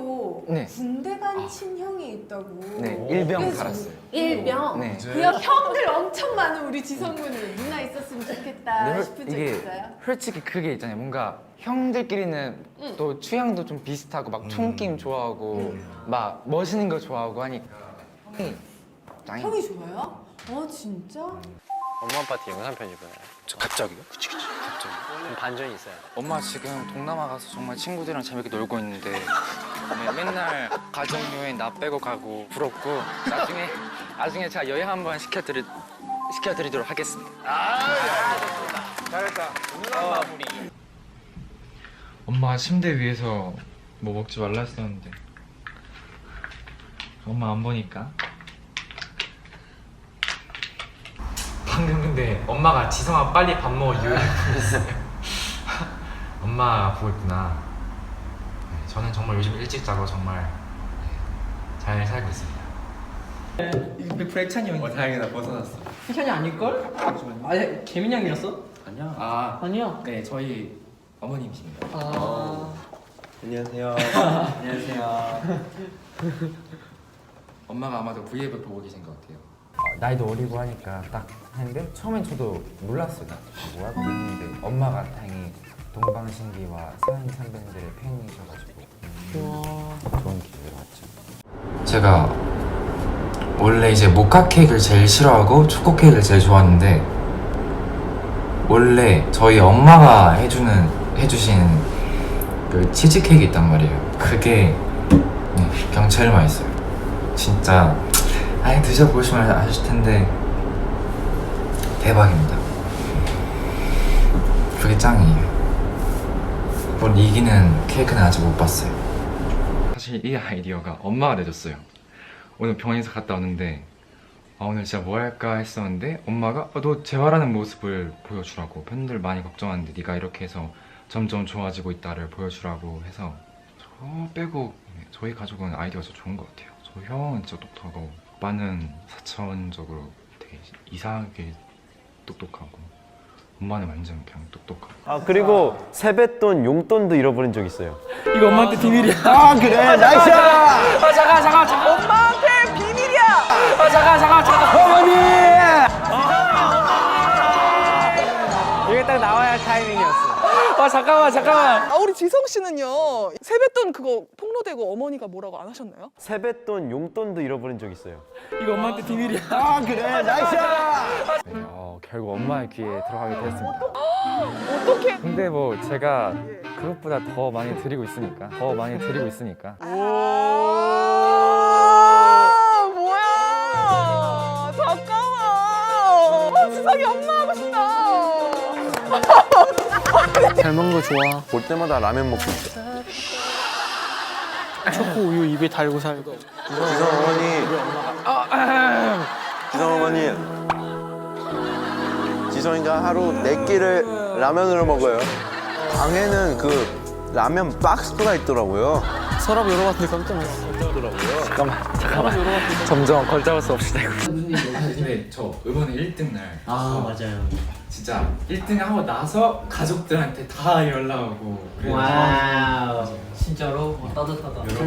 형도 네. 군대 간 친형이 있다고. 네, 일병 그래서 갈았어요. 일병. 네. 그야 형들 엄청 많은 우리 지성군은 누나 있었으면 좋겠다 싶은 적 이게 있어요? 솔직히 그게 있잖아요. 뭔가 형들끼리는 응. 또 취향도 좀 비슷하고 막 총게임 좋아하고 막 멋있는 거 좋아하고 하니 형이 짱이 형이 좋아요? 어 진짜? 엄마 아빠한테 영상 편지 보내요. 저 갑자기요? 그치 그치 갑자기 좀 반전이 있어요. 엄마 지금 동남아 가서 정말 친구들이랑 재밌게 놀고 있는데 네, 맨날 가족 여행 나 빼고 가고 부럽고 나중에 나중에 제가 여행 한번 시켜드리 시켜드리도록 하겠습니다. 엄마 침대 위에서 뭐 먹지 말라 했었는데 엄마 안 보니까 방금 근데 엄마가 지성아 빨리 밥 먹어 이유를 보냈어요. 엄마 보고 있구나. 네, 저는 정말 요즘 일찍 자고 정말 네, 잘 살고 있습니다. 백찬이 형이 어 다행이다. 벗어났어. 희찬이 아닐걸? 아니 개민 형이었어? 아니야. 아. 아니야? 네 저희 어머님이십니다. 아. 안녕하세요. 안녕하세요. 엄마가 아마도 V앱을 보고 계신 것 같아요 나이도 어리고 하니까 딱 했는데 처음엔 저도 몰랐어요. 뭐야? 그랬는데 엄마가 다행히 동방신기와 서현 선배님들의 팬이셔가지고 음, 좋은 기회를 왔죠. 제가 원래 이제 모카 케이크를 제일 싫어하고 초코 케이크를 제일 좋아하는데 원래 저희 엄마가 해주는 해주신 그 치즈 케이크 있단 말이에요. 그게 네, 그냥 제일 맛있어요. 진짜 아예 드셔보시면 아실 텐데 대박입니다. 그게 짱이에요. 뭘 이기는 케이크는 아직 못 봤어요. 사실 이 아이디어가 엄마가 내줬어요. 오늘 병원에서 갔다 왔는데 아, 오늘 진짜 뭐 할까 했었는데 엄마가 어, 너 재활하는 모습을 보여주라고 팬들 많이 걱정하는데 네가 이렇게 해서 점점 좋아지고 있다를 보여주라고 해서 저 빼고 저희 가족은 아이디어가 좋은 것 같아요. 저 형은 진짜 똑똑하고 오빠는 사차원적으로 되게 이상하게 똑똑하고 엄마는 완전 그냥 똑똑하고. 아 그리고 세뱃돈, 용돈도 잃어버린 적 있어요. 이거 엄마한테 비밀이야. 아 그래? 나이스! 아 잠깐 잠깐 잠깐. 엄마한테 비밀이야! 아 잠깐 잠깐 아 잠깐만 잠깐만. 아, 우리 지성 씨는요 세뱃돈 그거 폭로되고 어머니가 뭐라고 안 하셨나요? 세뱃돈, 용돈도 잃어버린 적 있어요. 이거 엄마한테 비밀이야. 아 그래. 나이스! 네, 어, 결국 엄마의 귀에 들어가게 되었습니다. 어떻게? 근데 뭐 제가 그것보다 더 많이 드리고 있으니까 더 많이 드리고 있으니까. 아 잘 먹는 거 좋아. 볼 때마다 라면 먹고 있어. 초코 우유 입에 달고 살고. 지성 어머니. 지성 어머니. 지성이가 하루 네 끼를 라면으로 먹어요. 방에는 그 라면 박스가 있더라고요. 서랍 열어봤는데 깜짝 놀랐어. 점점 걸잡을 수 없이 되고. 근데 저 이번에 1등 날. 아 맞아요 진짜 1등 하고 나서 가족들한테 다 연락 오고 그래서 와우. 진짜로 와, 따뜻하다. 여러분